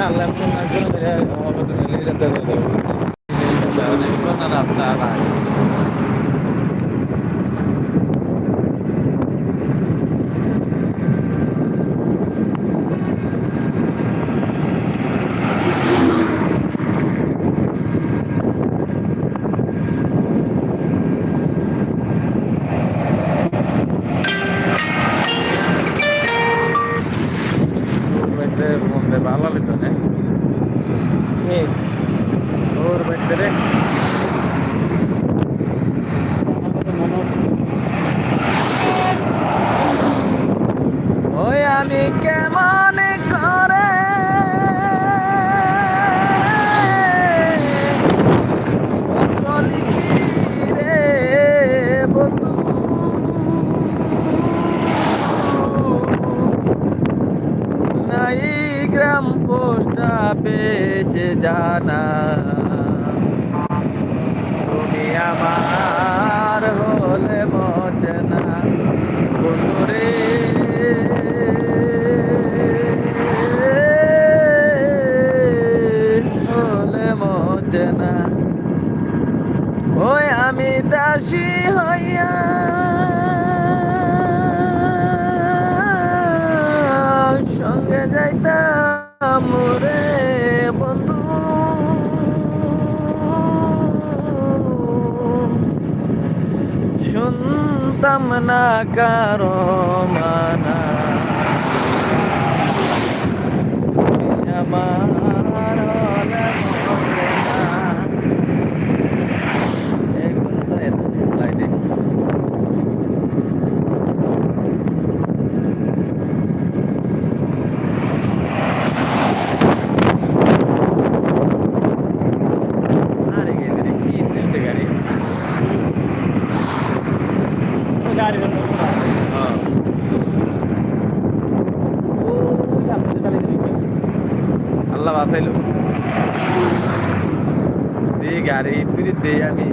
আল্লাহ কোন একজন মেরে আমাকে তো নিয়ে যেতে দেবে অনেক না রাস্তা আর বাইতে মন্দে ভালো লিতো না এ মনে হচ্ছে ওই আমি কেমন নাই গ্রাম পোস্টা পেশে জানা। তুমি আমার হলে মজনা বন্ধুরে হলে মজনা ওই আমি দাসী হইয়া শুনতাম না কারও আল্লাহ বাঁচাইলো। যে গাড়ি ফিরে দেই আমি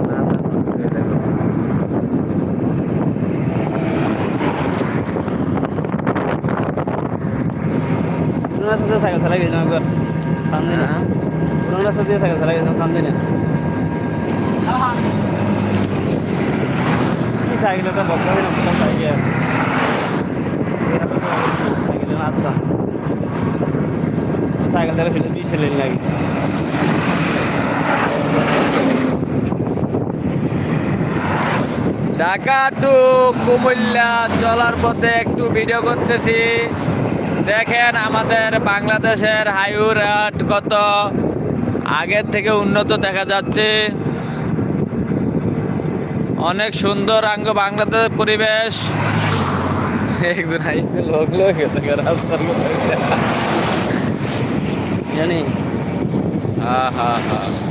সাইকেল চালাই গেছিলাম সামনে না। হ্যাঁ? পুরোনো সাইকেল চালাই গেছিলাম সামনে না। কি। সাইকেল একটা দিলাম সাইকেল সাইকেলের রাস্তা ফেলে লাগে ঢাকা টু কুমিল্লা চলার পথে একটু ভিডিও করতেছি। দেখেন আমাদের বাংলাদেশের হাইওয়ে রাট কত। আগের থেকে উন্নত দেখা যাচ্ছে। অনেক সুন্দর আঙ্গ বাংলাদেশের পরিবেশ। একজন লোক লোক। জানি। হা হা হা